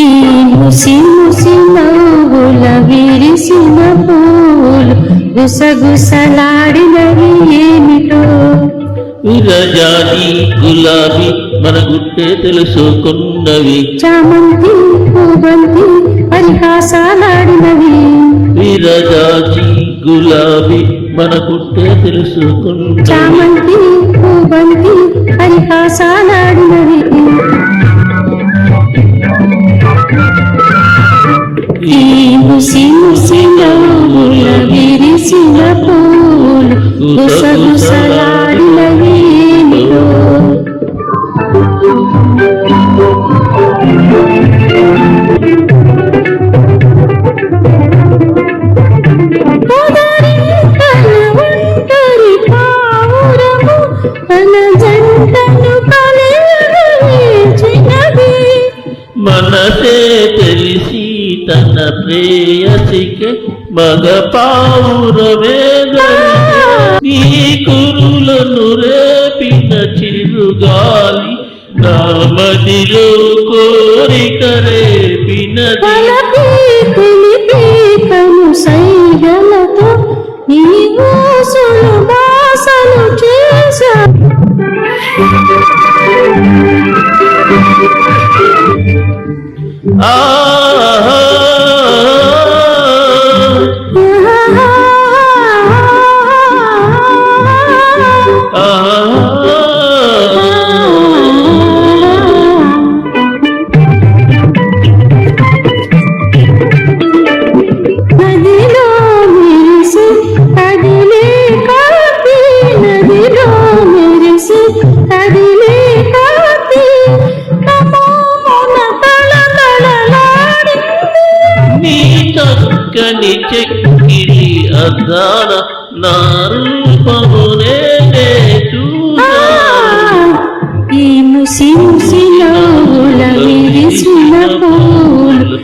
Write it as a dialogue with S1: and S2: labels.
S1: ఈ ముసి ముసి నవ్వుల విరిసిన పూలు గుసగుసలాడినవి ఏమిటో?
S2: విరజాజి గులాబీ మన గుట్టే తెలుసుకున్నవి
S1: చామంతి పూబంతి పరిహాసాలాడినవి.
S2: విరజాజి గులాబీ మన గుట్టే తెలుసుకున్నవి
S1: చామంతి పూబంతి పరిహాసాలాడినవి ఈ ముసి ముసి నవ్వుల విరిసిన పూలు గుసగుసలాడినవి తన జంటను కలయగలిచినది.
S2: మనసే తెలిసి తన ప్రేయసికి మగ పావురమే ఈ కురులను రేపిన చిరుగాలి నా మదిలో కోరిక రేపినది
S1: పలకి తెలిపి తను సైగలతో ఊసులు 真想
S2: 啊。చక్కని చెక్కిడి అద్దాల నా రూపమునే చూసా
S1: ఈ ముసి ముసి నవ్వుల పూలు